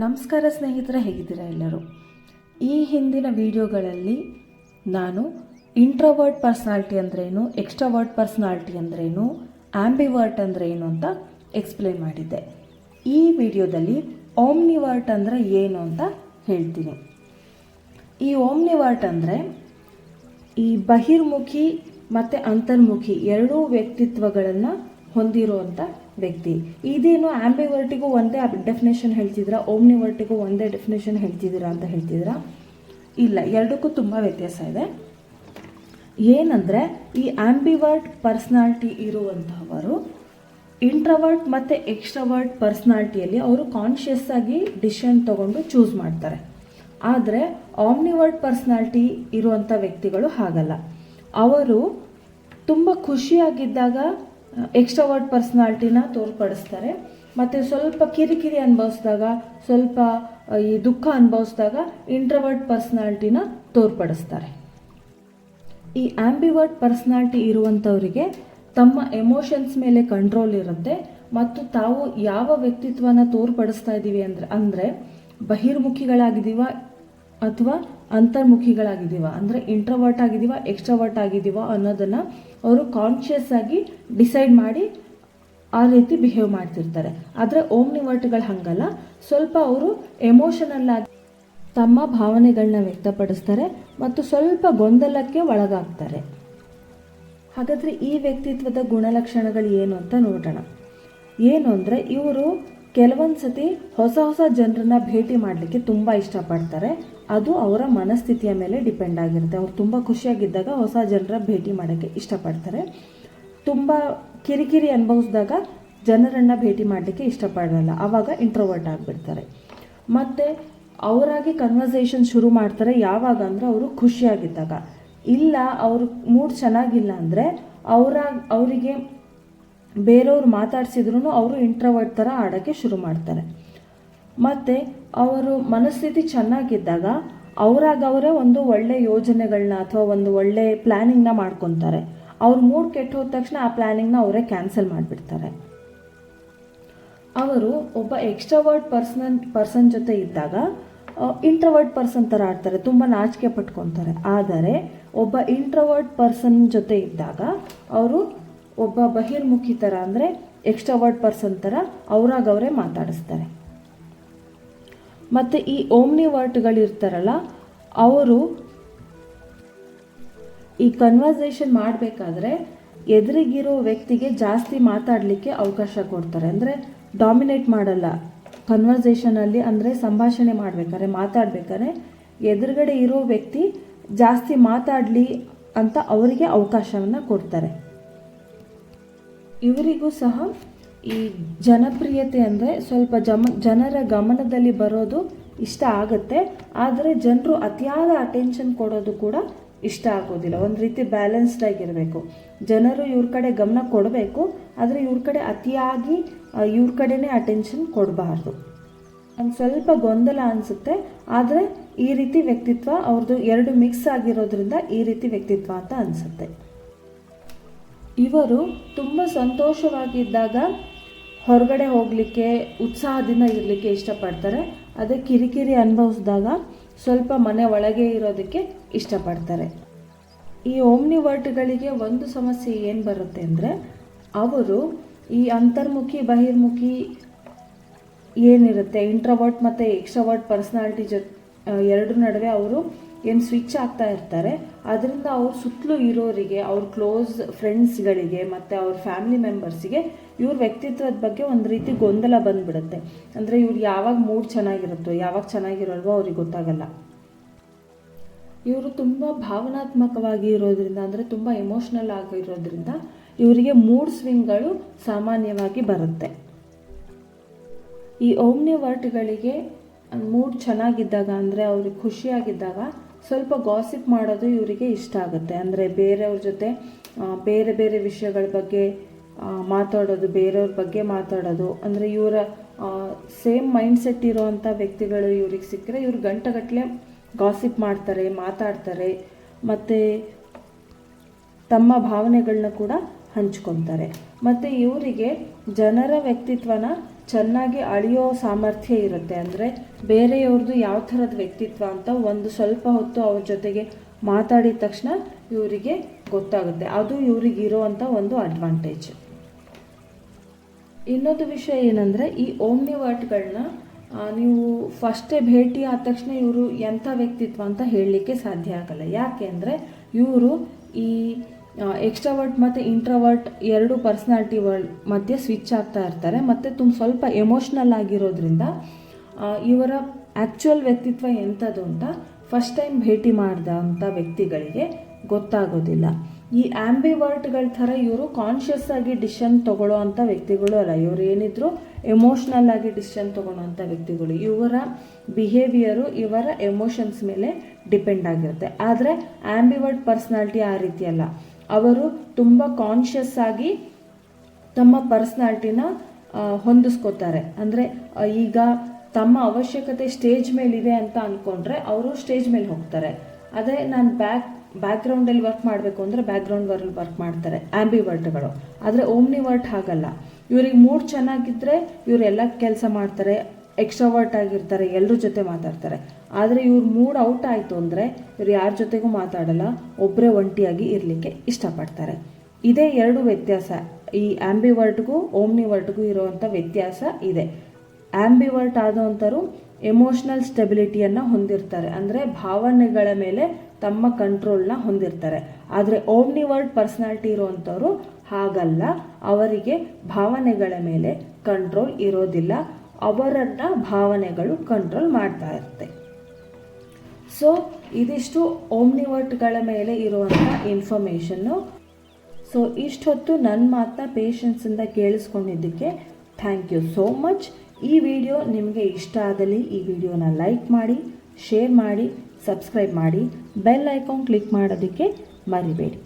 ನಮಸ್ಕಾರ ಸ್ನೇಹಿತರೆ, ಹೇಗಿದ್ದೀರಾ ಎಲ್ಲರೂ? ಈ ಹಿಂದಿನ ವಿಡಿಯೋಗಳಲ್ಲಿ ನಾನು ಇಂಟ್ರವರ್ಡ್ ಪರ್ಸ್ನಾಲಿಟಿ ಅಂದ್ರೇನು ಎಕ್ಸ್ಟ್ರಾವರ್ಡ್ ಪರ್ಸ್ನಾಲಿಟಿ ಅಂದ್ರೇನು ಅಂದ್ರೆ ಏನು ಅಂತ ಎಕ್ಸ್ಪ್ಲೇನ್ ಮಾಡಿದ್ದೆ. ಈ ವಿಡಿಯೋದಲ್ಲಿ ಓಮ್ನಿವರ್ಟ್ ಅಂದರೆ ಏನು ಅಂತ ಹೇಳ್ತೀನಿ. ಈ ಓಮ್ನಿವರ್ಟ್ ಅಂದರೆ ಈ ಬಹಿರ್ಮುಖಿ ಮತ್ತು ಅಂತರ್ಮುಖಿ ಎರಡೂ ವ್ಯಕ್ತಿತ್ವಗಳನ್ನು ಹೊಂದಿರುವಂಥ ವ್ಯಕ್ತಿ. ಇದೇನು ಆಂಬಿವರ್ಟಿಗೂ ಒಂದೇ ಡೆಫಿನೇಷನ್ ಹೇಳ್ತಿದ್ದೀರಾ? ಓಮ್ನಿವರ್ಟಿಗೂ ಒಂದೇ ಡೆಫಿನೇಷನ್ ಹೇಳ್ತಿದ್ದೀರಾ ಅಂತ ಹೇಳ್ತಿದ್ದೀರಾ? ಇಲ್ಲ, ಎರಡಕ್ಕೂ ತುಂಬ ವ್ಯತ್ಯಾಸ ಇದೆ. ಏನಂದರೆ, ಈ ಆಂಬಿವರ್ಟ್ ಪರ್ಸ್ನಾಲಿಟಿ ಇರುವಂತಹವರು ಇಂಟ್ರವರ್ಟ್ ಮತ್ತು ಎಕ್ಸ್ಟ್ರವರ್ಟ್ ಪರ್ಸ್ನಾಲಿಟಿಯಲ್ಲಿ ಅವರು ಕಾನ್ಷಿಯಸ್ ಆಗಿ ಡಿಸಿಷನ್ ತಗೊಂಡು ಚೂಸ್ ಮಾಡ್ತಾರೆ. ಆದರೆ ಆಮ್ನಿವರ್ಟ್ ಪರ್ಸ್ನಾಲಿಟಿ ಇರುವಂಥ ವ್ಯಕ್ತಿಗಳು ಹಾಗಲ್ಲ. ಅವರು ತುಂಬ ಖುಷಿಯಾಗಿದ್ದಾಗ ಎಕ್ಸ್ಟ್ರವರ್ಟ್ ಪರ್ಸ್ನಾಲ್ಟಿನ ತೋರ್ಪಡಿಸ್ತಾರೆ. ಮತ್ತು ಸ್ವಲ್ಪ ಕಿರಿಕಿರಿ ಅನುಭವಿಸಿದಾಗ, ಸ್ವಲ್ಪ ಈ ದುಃಖ ಅನುಭವಿಸಿದಾಗ ಇಂಟ್ರವರ್ಟ್ ಪರ್ಸ್ನಾಲ್ಟಿನ ತೋರ್ಪಡಿಸ್ತಾರೆ. ಈ ಆಂಬಿವರ್ಟ್ ಪರ್ಸ್ನಾಲ್ಟಿ ಇರುವಂಥವರಿಗೆ ತಮ್ಮ ಎಮೋಷನ್ಸ್ ಮೇಲೆ ಕಂಟ್ರೋಲ್ ಇರುತ್ತೆ. ಮತ್ತು ತಾವು ಯಾವ ವ್ಯಕ್ತಿತ್ವನ ತೋರ್ಪಡಿಸ್ತಾ ಇದ್ದೀವಿ ಅಂದರೆ ಅಂದರೆ ಬಹಿರ್ಮುಖಿಗಳಾಗಿದ್ದೀವ ಅಥವಾ ಅಂತರ್ಮುಖಿಗಳಾಗಿದ್ದೀವ, ಅಂದರೆ ಇಂಟ್ರವರ್ಟ್ ಆಗಿದ್ದೀವ ಎಕ್ಸ್ಟ್ರವರ್ಟ್ ಆಗಿದ್ದೀವ ಅನ್ನೋದನ್ನು ಅವರು ಕಾನ್ಷಿಯಸ್ ಆಗಿ ಡಿಸೈಡ್ ಮಾಡಿ ಆ ರೀತಿ ಬಿಹೇವ್ ಮಾಡ್ತಿರ್ತಾರೆ. ಆದರೆ ಓಮ್ನಿವರ್ಟ್ಗಳು ಹಂಗಲ್ಲ. ಸ್ವಲ್ಪ ಅವರು ಎಮೋಷನಲ್ ಆಗಿ ತಮ್ಮ ಭಾವನೆಗಳನ್ನ ವ್ಯಕ್ತಪಡಿಸ್ತಾರೆ ಮತ್ತು ಸ್ವಲ್ಪ ಗೊಂದಲಕ್ಕೆ ಒಳಗಾಗ್ತಾರೆ. ಹಾಗಾದರೆ ಈ ವ್ಯಕ್ತಿತ್ವದ ಗುಣಲಕ್ಷಣಗಳು ಏನು ಅಂತ ನೋಡೋಣ. ಏನು ಅಂದರೆ ಇವರು ಕೆಲವೊಂದು ಸತಿ ಹೊಸ ಹೊಸ ಜನರನ್ನ ಭೇಟಿ ಮಾಡಲಿಕ್ಕೆ ತುಂಬ ಇಷ್ಟಪಡ್ತಾರೆ. ಅದು ಅವರ ಮನಸ್ಥಿತಿಯ ಮೇಲೆ ಡಿಪೆಂಡ್ ಆಗಿರುತ್ತೆ. ಅವ್ರು ತುಂಬ ಖುಷಿಯಾಗಿದ್ದಾಗ ಹೊಸ ಜನರ ಭೇಟಿ ಮಾಡೋಕ್ಕೆ ಇಷ್ಟಪಡ್ತಾರೆ. ತುಂಬ ಕಿರಿಕಿರಿ ಅನುಭವಿಸಿದಾಗ ಜನರನ್ನು ಭೇಟಿ ಮಾಡಲಿಕ್ಕೆ ಇಷ್ಟಪಡಲ್ಲ. ಆವಾಗ ಇಂಟ್ರೋವರ್ಟ್ ಆಗಿಬಿಡ್ತಾರೆ. ಮತ್ತು ಅವರಾಗಿ ಕನ್ವರ್ಸೇಷನ್ ಶುರು ಮಾಡ್ತಾರೆ. ಯಾವಾಗ ಅಂದರೆ ಅವರು ಖುಷಿಯಾಗಿದ್ದಾಗ. ಇಲ್ಲ, ಅವ್ರ ಮೂಡ್ ಚೆನ್ನಾಗಿಲ್ಲ ಅಂದರೆ ಅವರ, ಅವರಿಗೆ ಬೇರೆಯವ್ರು ಮಾತಾಡ್ಸಿದ್ರು ಅವರು ಇಂಟ್ರವರ್ಟ್ ಥರ ಆಡೋಕ್ಕೆ ಶುರು ಮಾಡ್ತಾರೆ. ಮತ್ತು ಅವರು ಮನಸ್ಥಿತಿ ಚೆನ್ನಾಗಿದ್ದಾಗ ಅವರಾಗವರೇ ಒಂದು ಒಳ್ಳೆ ಯೋಜನೆಗಳನ್ನ ಅಥವಾ ಒಂದು ಒಳ್ಳೆ ಪ್ಲ್ಯಾನಿಂಗ್ನ ಮಾಡ್ಕೊತಾರೆ. ಅವ್ರ ಮೂಡ್ ಕೆಟ್ಟ ಹೋದ ತಕ್ಷಣ ಆ ಪ್ಲ್ಯಾನಿಂಗ್ನ ಅವರೇ ಕ್ಯಾನ್ಸಲ್ ಮಾಡಿಬಿಡ್ತಾರೆ. ಅವರು ಒಬ್ಬ ಎಕ್ಸ್ಟ್ರಾವರ್ಡ್ ಪರ್ಸನ್ ಪರ್ಸನ್ ಜೊತೆ ಇದ್ದಾಗ ಇಂಟ್ರವರ್ಡ್ ಪರ್ಸನ್ ಥರ ಆಡ್ತಾರೆ, ತುಂಬ ನಾಚಿಕೆ ಪಟ್ಕೊತಾರೆ. ಆದರೆ ಒಬ್ಬ ಇಂಟ್ರವರ್ಡ್ ಪರ್ಸನ್ ಜೊತೆ ಇದ್ದಾಗ, ಅವರು ಒಬ್ಬ ಬಹಿರ್ಮುಖಿ ಥರ ಅಂದರೆ ಎಕ್ಸ್ಟ್ರಾವರ್ಟ್ ಪರ್ಸನ್ ಥರ ಅವರಾಗವರೇ ಮಾತಾಡಿಸ್ತಾರೆ. ಮತ್ತು ಈ ಓಮ್ನಿವರ್ಟ್ಗಳಿರ್ತಾರಲ್ಲ ಅವರು ಈ ಕನ್ವರ್ಸೇಷನ್ ಮಾಡಬೇಕಾದ್ರೆ ಎದುರಿಗಿರೋ ವ್ಯಕ್ತಿಗೆ ಜಾಸ್ತಿ ಮಾತಾಡಲಿಕ್ಕೆ ಅವಕಾಶ ಕೊಡ್ತಾರೆ. ಅಂದರೆ ಡಾಮಿನೇಟ್ ಮಾಡಲ್ಲ. ಕನ್ವರ್ಸೇಷನಲ್ಲಿ ಅಂದರೆ ಸಂಭಾಷಣೆ ಮಾಡಬೇಕಾದ್ರೆ, ಮಾತಾಡಬೇಕಾದ್ರೆ ಎದುರುಗಡೆ ಇರೋ ವ್ಯಕ್ತಿ ಜಾಸ್ತಿ ಮಾತಾಡಲಿ ಅಂತ ಅವರಿಗೆ ಅವಕಾಶವನ್ನು ಕೊಡ್ತಾರೆ. ಇವರಿಗೂ ಸಹ ಈ ಜನಪ್ರಿಯತೆ ಅಂದರೆ ಸ್ವಲ್ಪ ಜಮ, ಜನರ ಗಮನದಲ್ಲಿ ಬರೋದು ಇಷ್ಟ ಆಗುತ್ತೆ. ಆದರೆ ಜನರು ಅತಿಯಾದ ಅಟೆನ್ಷನ್ ಕೊಡೋದು ಕೂಡ ಇಷ್ಟ ಆಗೋದಿಲ್ಲ. ಒಂದು ರೀತಿ ಬ್ಯಾಲೆನ್ಸ್ಡ್ ಆಗಿರಬೇಕು. ಜನರು ಇವ್ರ ಕಡೆ ಗಮನ ಕೊಡಬೇಕು, ಆದರೆ ಇವ್ರ ಕಡೆ ಅತಿಯಾಗಿ ಇವ್ರ ಕಡೆನೇ ಅಟೆನ್ಷನ್ ಕೊಡಬಾರ್ದು. ಒಂದು ಸ್ವಲ್ಪ ಗೊಂದಲ ಅನಿಸುತ್ತೆ, ಆದರೆ ಈ ರೀತಿ ವ್ಯಕ್ತಿತ್ವ ಅವ್ರದ್ದು ಎರಡು ಮಿಕ್ಸ್ ಆಗಿರೋದ್ರಿಂದ ಈ ರೀತಿ ವ್ಯಕ್ತಿತ್ವ ಅಂತ ಅನಿಸುತ್ತೆ. ಇವರು ತುಂಬ ಸಂತೋಷವಾಗಿದ್ದಾಗ ಹೊರಗಡೆ ಹೋಗಲಿಕ್ಕೆ, ಉತ್ಸಾಹದಿಂದ ಇರಲಿಕ್ಕೆ ಇಷ್ಟಪಡ್ತಾರೆ. ಅದೇ ಕಿರಿಕಿರಿ ಅನುಭವಿಸಿದಾಗ ಸ್ವಲ್ಪ ಮನೆ ಒಳಗೆ ಇರೋದಕ್ಕೆ ಇಷ್ಟಪಡ್ತಾರೆ. ಈ ಓಮ್ನಿವರ್ಟ್ಗಳಿಗೆ ಒಂದು ಸಮಸ್ಯೆ ಏನು ಬರುತ್ತೆ ಅಂದರೆ, ಅವರು ಈ ಅಂತರ್ಮುಖಿ, ಬಹಿರ್ಮುಖಿ ಏನಿರುತ್ತೆ ಇಂಟ್ರವರ್ಟ್ ಮತ್ತು ಎಕ್ಸ್ಟ್ರವರ್ಟ್ ಪರ್ಸ್ನಾಲಿಟಿ ಜೊ ಎರಡರ ನಡುವೆ ಅವರು ಏನು ಸ್ವಿಚ್ ಆಗ್ತಾ ಇರ್ತಾರೆ. ಅದರಿಂದ ಅವ್ರ ಸುತ್ತಲೂ ಇರೋರಿಗೆ, ಅವ್ರ ಕ್ಲೋಸ್ ಫ್ರೆಂಡ್ಸ್ಗಳಿಗೆ ಮತ್ತು ಅವ್ರ ಫ್ಯಾಮಿಲಿ ಮೆಂಬರ್ಸಿಗೆ ಇವ್ರ ವ್ಯಕ್ತಿತ್ವದ ಬಗ್ಗೆ ಒಂದು ರೀತಿ ಗೊಂದಲ ಬಂದ್ಬಿಡುತ್ತೆ. ಅಂದರೆ ಇವ್ರು ಯಾವಾಗ ಮೂಡ್ ಚೆನ್ನಾಗಿರುತ್ತೋ, ಯಾವಾಗ ಚೆನ್ನಾಗಿರೋಲ್ವೋ ಅವ್ರಿಗೆ ಗೊತ್ತಾಗಲ್ಲ. ಇವರು ತುಂಬ ಭಾವನಾತ್ಮಕವಾಗಿ ಇರೋದ್ರಿಂದ, ಅಂದರೆ ತುಂಬ ಎಮೋಷ್ನಲ್ ಆಗಿರೋದ್ರಿಂದ ಇವರಿಗೆ ಮೂಡ್ ಸ್ವಿಂಗ್ಗಳು ಸಾಮಾನ್ಯವಾಗಿ ಬರುತ್ತೆ. ಈ ಓಮ್ನಿವರ್ಟ್ಗಳಿಗೆ ಮೂಡ್ ಚೆನ್ನಾಗಿದ್ದಾಗ ಅಂದರೆ ಅವ್ರಿಗೆ ಖುಷಿಯಾಗಿದ್ದಾಗ ಸ್ವಲ್ಪ ಗಾಸಿಪ್ ಮಾಡೋದು ಇವರಿಗೆ ಇಷ್ಟ ಆಗುತ್ತೆ. ಅಂದರೆ ಬೇರೆಯವ್ರ ಜೊತೆ ಬೇರೆ ಬೇರೆ ವಿಷಯಗಳ ಬಗ್ಗೆ ಮಾತಾಡೋದು, ಬೇರೆಯವ್ರ ಬಗ್ಗೆ ಮಾತಾಡೋದು. ಅಂದರೆ ಇವರ ಸೇಮ್ ಮೈಂಡ್ ಸೆಟ್ ಇರೋವಂಥ ವ್ಯಕ್ತಿಗಳು ಇವ್ರಿಗೆ ಸಿಕ್ಕರೆ ಇವ್ರು ಗಂಟೆಗಟ್ಟಲೆ ಗಾಸಿಪ್ ಮಾಡ್ತಾರೆ, ಮಾತಾಡ್ತಾರೆ. ಮತ್ತು ತಮ್ಮ ಭಾವನೆಗಳನ್ನ ಕೂಡ ಹಂಚ್ಕೊತಾರೆ. ಮತ್ತು ಇವರಿಗೆ ಜನರ ವ್ಯಕ್ತಿತ್ವನ ಚೆನ್ನಾಗಿ ಅಳಿಯೋ ಸಾಮರ್ಥ್ಯ ಇರುತ್ತೆ. ಅಂದರೆ ಬೇರೆಯವ್ರದ್ದು ಯಾವ ಥರದ ವ್ಯಕ್ತಿತ್ವ ಅಂತ ಒಂದು ಸ್ವಲ್ಪ ಹೊತ್ತು ಅವ್ರ ಜೊತೆಗೆ ಮಾತಾಡಿದ ತಕ್ಷಣ ಇವರಿಗೆ ಗೊತ್ತಾಗುತ್ತೆ. ಅದು ಇವ್ರಿಗೆ ಇರೋವಂಥ ಒಂದು ಅಡ್ವಾಂಟೇಜ್ ಇನ್ನೊಂದು ವಿಷಯ ಏನಂದರೆ ಈ ಓಮ್ನಿವರ್ಟ್ಗಳನ್ನ ನೀವು ಫಸ್ಟೇ ಭೇಟಿ ಆದ ತಕ್ಷಣ ಇವರು ಎಂಥ ವ್ಯಕ್ತಿತ್ವ ಅಂತ ಹೇಳಲಿಕ್ಕೆ ಸಾಧ್ಯ ಆಗಲ್ಲ. ಯಾಕೆ ಅಂದರೆ ಇವರು ಈ ಎಕ್ಸ್ಟ್ರಾವರ್ಟ್ ಮತ್ತು ಇಂಟ್ರವರ್ಟ್ ಎರಡು ಪರ್ಸ್ನಾಲಿಟಿ ವರ್ಲ್ಡ್ ಮಧ್ಯೆ ಸ್ವಿಚ್ ಆಗ್ತಾ ಇರ್ತಾರೆ. ಮತ್ತು ತುಂಬ ಸ್ವಲ್ಪ ಎಮೋಷ್ನಲ್ ಆಗಿರೋದ್ರಿಂದ ಇವರ ಆ್ಯಕ್ಚುಯಲ್ ವ್ಯಕ್ತಿತ್ವ ಎಂಥದ್ದು ಅಂತ ಫಸ್ಟ್ ಟೈಮ್ ಭೇಟಿ ಮಾಡಿದಂಥ ವ್ಯಕ್ತಿಗಳಿಗೆ ಗೊತ್ತಾಗೋದಿಲ್ಲ. ಈ ಆ್ಯಂಬಿವರ್ಟ್ಗಳ ಥರ ಇವರು ಕಾನ್ಷಿಯಸ್ ಆಗಿ ಡಿಸಿಷನ್ ತೊಗೊಳ್ಳೋ ಅಂಥ ವ್ಯಕ್ತಿಗಳು ಅಲ್ಲ. ಇವರು ಏನಿದ್ರು ಎಮೋಷ್ನಲ್ ಆಗಿ ಡಿಸಿಷನ್ ತಗೊಳ್ಳೋಂಥ ವ್ಯಕ್ತಿಗಳು. ಇವರ ಬಿಹೇವಿಯರು ಇವರ ಎಮೋಷನ್ಸ್ ಮೇಲೆ ಡಿಪೆಂಡ್ ಆಗಿರುತ್ತೆ. ಆದರೆ ಆ್ಯಂಬಿವರ್ಟ್ ಪರ್ಸ್ನಾಲಿಟಿ ಆ ರೀತಿ ಅಲ್ಲ. ಅವರು ತುಂಬ ಕಾನ್ಷಿಯಸ್ ಆಗಿ ತಮ್ಮ ಪರ್ಸ್ನಾಲಿಟಿನ ಹೊಂದಿಸ್ಕೋತಾರೆ. ಅಂದರೆ ಈಗ ತಮ್ಮ ಅವಶ್ಯಕತೆ ಸ್ಟೇಜ್ ಮೇಲಿದೆ ಅಂತ ಅಂದ್ಕೊಂಡ್ರೆ ಅವರು ಸ್ಟೇಜ್ ಮೇಲೆ ಹೋಗ್ತಾರೆ. ಅದೇ ನಾನು ಬ್ಯಾಕ್ ಬ್ಯಾಕ್ಗ್ರೌಂಡಲ್ಲಿ ವರ್ಕ್ ಮಾಡಬೇಕು ಅಂದರೆ ಬ್ಯಾಕ್ಗ್ರೌಂಡ್ ವರ್ಲ್ ವರ್ಕ್ ಮಾಡ್ತಾರೆ ಆ್ಯಂಬಿ ವರ್ಡ್ಗಳು ಆದರೆ ಓಮ್ನಿ ವರ್ಟ್ ಹಾಗಲ್ಲ. ಇವ್ರಿಗೆ ಮೂಡ್ ಚೆನ್ನಾಗಿದ್ದರೆ ಇವರೆಲ್ಲ ಕೆಲಸ ಮಾಡ್ತಾರೆ ಎಕ್ಸ್ಟ್ರಾವರ್ಟ್ ಆಗಿರ್ತಾರೆ ಎಲ್ಲರ ಜೊತೆ ಮಾತಾಡ್ತಾರೆ. ಆದರೆ ಇವ್ರ ಮೂಡ್ ಔಟ್ ಆಯಿತು ಅಂದರೆ ಇವ್ರು ಯಾರ ಜೊತೆಗೂ ಮಾತಾಡಲ್ಲ ಒಬ್ಬರೇ ಒಂಟಿಯಾಗಿ ಇರಲಿಕ್ಕೆ ಇಷ್ಟಪಡ್ತಾರೆ. ಇದೇ ಎರಡು ವ್ಯತ್ಯಾಸ. ಈ ಆ್ಯಂಬಿವರ್ಟ್ಗೂ ಓಮ್ನಿವರ್ಟ್ಗೂ ಇರುವಂಥ ವ್ಯತ್ಯಾಸ ಇದೆ. ಆ್ಯಂಬಿವರ್ಟ್ ಆದಂಥರು ಎಮೋಷ್ನಲ್ ಸ್ಟೆಬಿಲಿಟಿಯನ್ನು ಹೊಂದಿರ್ತಾರೆ. ಅಂದರೆ ಭಾವನೆಗಳ ಮೇಲೆ ತಮ್ಮ ಕಂಟ್ರೋಲ್ನ ಹೊಂದಿರ್ತಾರೆ. ಆದರೆ ಓಮ್ನಿವರ್ಡ್ ಪರ್ಸ್ನಾಲಿಟಿ ಇರುವಂಥವ್ರು ಹಾಗಲ್ಲ. ಅವರಿಗೆ ಭಾವನೆಗಳ ಮೇಲೆ ಕಂಟ್ರೋಲ್ ಇರೋದಿಲ್ಲ. ಅವರನ್ನ ಭಾವನೆಗಳು ಕಂಟ್ರೋಲ್ ಮಾಡ್ತಾ ಇರುತ್ತೆ. ಸೊ ಇದಿಷ್ಟು ಓಮ್ನಿವರ್ಟ್ಗಳ ಮೇಲೆ ಇರುವಂಥ ಇನ್ಫಾರ್ಮೇಷನ್ನು ಸೊ ಇಷ್ಟೊತ್ತು ನನ್ನ ಮಾತನ್ನ ಪೇಷನ್ಸಿಂದ ಕೇಳಿಸ್ಕೊಂಡಿದ್ದಕ್ಕೆ ಥ್ಯಾಂಕ್ ಯು ಸೋ ಮಚ್ ಈ ವಿಡಿಯೋ ನಿಮಗೆ ಇಷ್ಟ ಆದಲ್ಲಿ ಈ ವಿಡಿಯೋನ ಲೈಕ್ ಮಾಡಿ ಶೇರ್ ಮಾಡಿ ಸಬ್ಸ್ಕ್ರೈಬ್ ಮಾಡಿ ಬೆಲ್ ಐಕಾನ್ ಕ್ಲಿಕ್ ಮಾಡೋದಕ್ಕೆ ಮರಿಬೇಡಿ.